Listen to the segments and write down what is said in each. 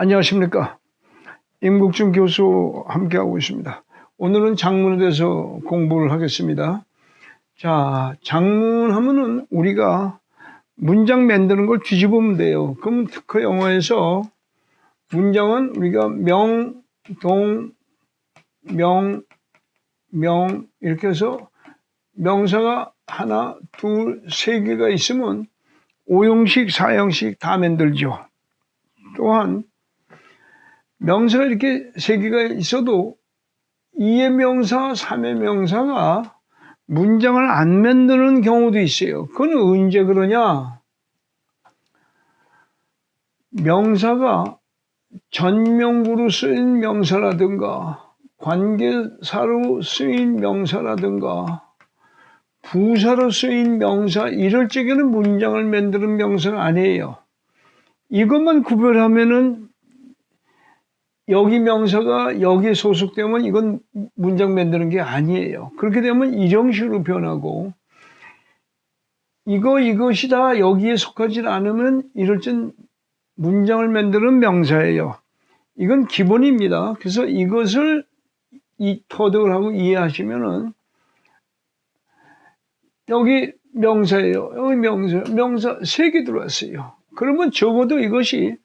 안녕하십니까. 임국준 교수 함께하고 있습니다. 오늘은 장문에 대해서 공부를 하겠습니다. 자, 장문 하면은 우리가 문장 만드는 걸 뒤집으면 돼요. 그럼 특허 영어에서 문장은 우리가 명, 동, 명, 명 이렇게 해서 명사가 하나, 둘, 세 개가 있으면 오형식, 사형식 다 만들죠. 또한 명사가 이렇게 세 개가 있어도 이의 명사, 삼의 명사가 문장을 안 만드는 경우도 있어요. 그건 언제 그러냐? 명사가 전명구로 쓰인 명사라든가 관계사로 쓰인 명사라든가 부사로 쓰인 명사 이럴 적에는 문장을 만드는 명사가 아니에요. 이것만 구별하면은 여기 명사가 여기에 소속되면 이건 문장 만드는 게 아니에요. 그렇게 되면 이정식으로 변하고 이거 이것이 다 여기에 속하지 않으면 이럴 땐 문장을 만드는 명사예요. 이건 기본입니다. 그래서 이것을 이 터득을 하고 이해하시면은 여기 명사예요. 여기 명사, 명사 세 개 들어왔어요. 그러면 적어도 이것이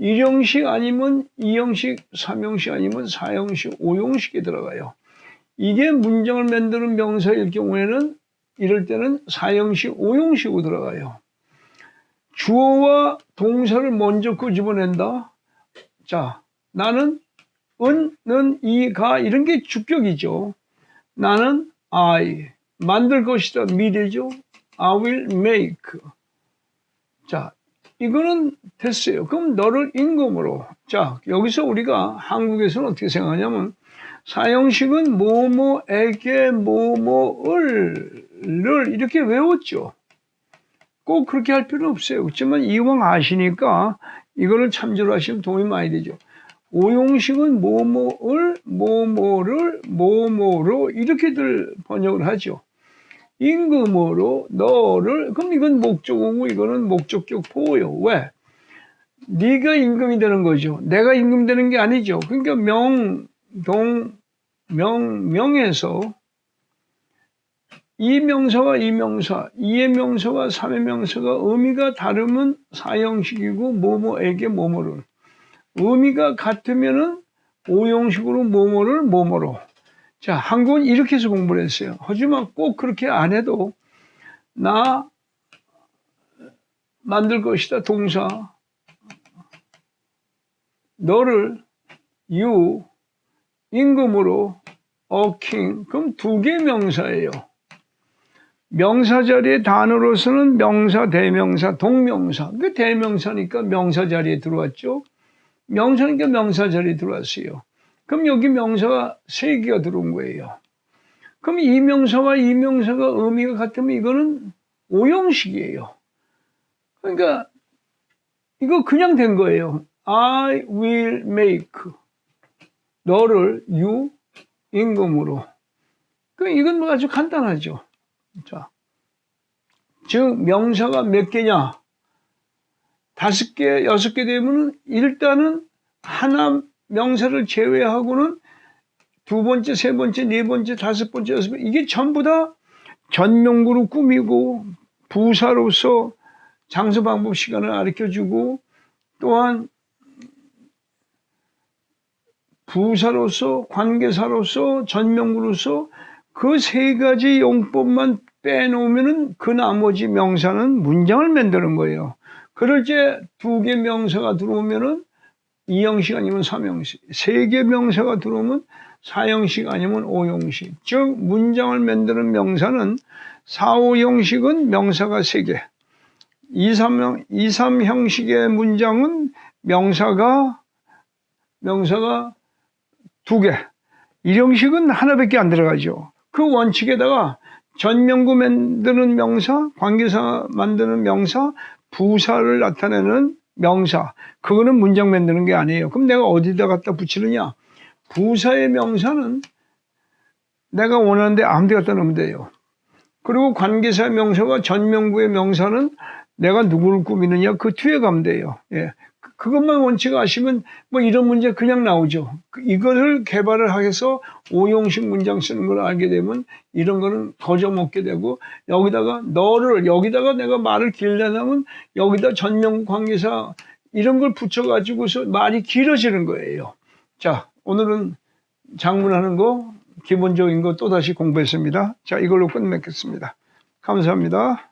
1형식 아니면 2형식, 3형식 아니면 4형식, 5형식이 들어가요. 이게 문장을 만드는 명사일 경우에는 이럴 때는 4형식, 5형식으로 들어가요. 주어와 동사를 먼저 끄집어낸다. 자, 나는 은, 는, 이, 가 이런 게 주격이죠. 나는 I 만들 것이다 미래죠. I will make. 자, 이거는 됐어요. 그럼 너를 임금으로. 자, 여기서 우리가 한국에서는 어떻게 생각하냐면 사형식은 뭐뭐에게 뭐뭐을 를 이렇게 외웠죠. 꼭 그렇게 할 필요는 없어요. 그렇지만 이왕 아시니까 이거를 참조를 하시면 도움이 많이 되죠. 오용식은 뭐뭐을 뭐뭐를 뭐뭐로 이렇게들 번역을 하죠. 임금으로 너를 그럼 이건 목적어고 이거는 목적격 보호요. 왜? 네가 임금이 되는 거죠. 내가 임금 되는 게 아니죠. 그러니까 명, 동, 명, 명에서 이 명사와 이 명사, 이의 명사와 삼의 명사가 의미가 다르면 사형식이고 뭐뭐에게 뭐뭐를 의미가 같으면은 오형식으로 뭐뭐를 뭐뭐로 자, 한국은 이렇게 해서 공부를 했어요. 하지만 꼭 그렇게 안 해도 나 만들 것이다 동사 너를 you 임금으로 king 그럼 두 개 명사예요. 명사 자리의 단어로서는 명사, 대명사, 동명사. 그 대명사니까 명사 자리에 들어왔죠. 명사니까 명사 자리에 들어왔어요. 그럼 여기 명사가 세 개가 들어온 거예요. 그럼 이 명사와 이 명사가 의미가 같으면 이거는 오형식이에요. 그러니까 이거 그냥 된 거예요. I will make 너를 you 임금으로. 그 이건 뭐 아주 간단하죠. 자, 즉 명사가 몇 개냐? 다섯 개, 여섯 개 되면은 일단은 하나 명사를 제외하고는 두 번째, 세 번째, 네 번째, 다섯 번째, 여섯 번째 이게 전부 다 전명구로 꾸미고 부사로서 장소 방법 시간을 가르쳐주고 또한 부사로서 관계사로서 전명구로서 그 세 가지 용법만 빼놓으면은 그 나머지 명사는 문장을 만드는 거예요. 그럴 때 두 개 명사가 들어오면은 2형식 아니면 3형식, 세 개 명사가 들어오면 4형식 아니면 5형식. 즉 문장을 만드는 명사는 4, 5형식은 명사가 3개. 2, 3형, 2, 3형식의 문장은 명사가 명사가 2개. 1형식은 하나밖에 안 들어가죠. 그 원칙에다가 전명구 만드는 명사, 관계사 만드는 명사, 부사를 나타내는 명사. 그거는 문장 만드는 게 아니에요. 그럼 내가 어디다 갖다 붙이느냐? 부사의 명사는 내가 원하는데 아무 데 갖다 넣으면 돼요. 그리고 관계사 명사와 전명구의 명사는 내가 누구를 꾸미느냐 그 뒤에 가면 돼요. 예. 그것만 원칙 아시면 뭐 이런 문제 그냥 나오죠. 그- 이거를 개발을 해서 오형식 문장 쓰는 걸 알게 되면 이런 거는 거저 먹게 되고 여기다가 너를 여기다가 내가 말을 길려면 여기다 전명 관계사 이런 걸 붙여가지고서 말이 길어지는 거예요. 자, 오늘은 장문하는 거 기본적인 거 또 다시 공부했습니다. 자, 이걸로 끝맺겠습니다. 감사합니다.